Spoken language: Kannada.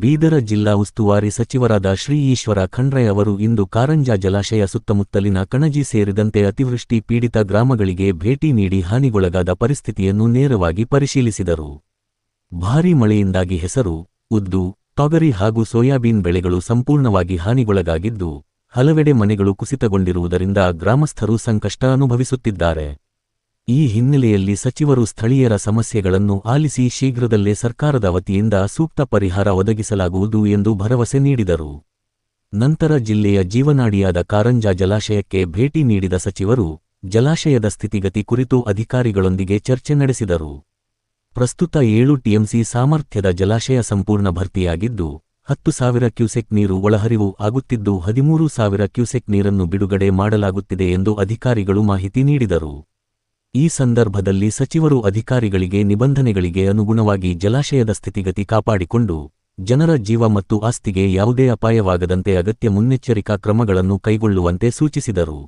ಬೀದರ ಜಿಲ್ಲಾ ಉಸ್ತುವಾರಿ ಸಚಿವರಾದ ಶ್ರೀ ಈಶ್ವರ ಖಂಡ್ರೆ ಅವರು ಇಂದು ಕಾರಂಜಾ ಜಲಾಶಯ ಸುತ್ತಮುತ್ತಲಿನ ಕಣಜಿ ಸೇರಿದಂತೆ ಅತಿವೃಷ್ಟಿ ಪೀಡಿತ ಗ್ರಾಮಗಳಿಗೆ ಭೇಟಿ ನೀಡಿ ಹಾನಿಗೊಳಗಾದ ಪರಿಸ್ಥಿತಿಯನ್ನು ನೇರವಾಗಿ ಪರಿಶೀಲಿಸಿದರು. ಭಾರೀ ಮಳೆಯಿಂದಾಗಿ ಹೆಸರು, ಉದ್ದು, ತೊಗರಿ ಹಾಗೂ ಸೋಯಾಬೀನ್ ಬೆಳೆಗಳು ಸಂಪೂರ್ಣವಾಗಿ ಹಾನಿಗೊಳಗಾಗಿದ್ದು, ಹಲವೆಡೆ ಮನೆಗಳು ಕುಸಿತಗೊಂಡಿರುವುದರಿಂದ ಗ್ರಾಮಸ್ಥರು ಸಂಕಷ್ಟ ಅನುಭವಿಸುತ್ತಿದ್ದಾರೆ. ಈ ಹಿನ್ನೆಲೆಯಲ್ಲಿ ಸಚಿವರು ಸ್ಥಳೀಯರ ಸಮಸ್ಯೆಗಳನ್ನು ಆಲಿಸಿ ಶೀಘ್ರದಲ್ಲೇ ಸರ್ಕಾರದ ವತಿಯಿಂದ ಸೂಕ್ತ ಪರಿಹಾರ ಒದಗಿಸಲಾಗುವುದು ಎಂದು ಭರವಸೆ ನೀಡಿದರು. ನಂತರ ಜಿಲ್ಲೆಯ ಜೀವನಾಡಿಯಾದ ಕಾರಂಜಾ ಜಲಾಶಯಕ್ಕೆ ಭೇಟಿ ನೀಡಿದ ಸಚಿವರು, ಜಲಾಶಯದ ಸ್ಥಿತಿಗತಿ ಕುರಿತು ಅಧಿಕಾರಿಗಳೊಂದಿಗೆ ಚರ್ಚೆ ನಡೆಸಿದರು. ಪ್ರಸ್ತುತ ಏಳು ಟಿಎಂಸಿ ಸಾಮರ್ಥ್ಯದ ಜಲಾಶಯ ಸಂಪೂರ್ಣ ಭರ್ತಿಯಾಗಿದ್ದು, ಹತ್ತು ಸಾವಿರ ಕ್ಯೂಸೆಕ್ ನೀರು ಒಳಹರಿವು ಆಗುತ್ತಿದ್ದು, ಹದಿಮೂರು ಸಾವಿರ ಕ್ಯೂಸೆಕ್ ನೀರನ್ನು ಬಿಡುಗಡೆ ಮಾಡಲಾಗುತ್ತಿದೆ ಎಂದು ಅಧಿಕಾರಿಗಳು ಮಾಹಿತಿ ನೀಡಿದರು. ಈ ಸಂದರ್ಭದಲ್ಲಿ ಸಚಿವರು ಅಧಿಕಾರಿಗಳಿಗೆ ನಿಬಂಧನೆಗಳಿಗೆ ಅನುಗುಣವಾಗಿ ಜಲಾಶಯದ ಸ್ಥಿತಿಗತಿ ಕಾಪಾಡಿಕೊಂಡು ಜನರ ಜೀವ ಮತ್ತು ಆಸ್ತಿಗೆ ಯಾವುದೇ ಅಪಾಯವಾಗದಂತೆ ಅಗತ್ಯ ಮುನ್ನೆಚ್ಚರಿಕಾ ಕ್ರಮಗಳನ್ನು ಕೈಗೊಳ್ಳುವಂತೆ ಸೂಚಿಸಿದರು.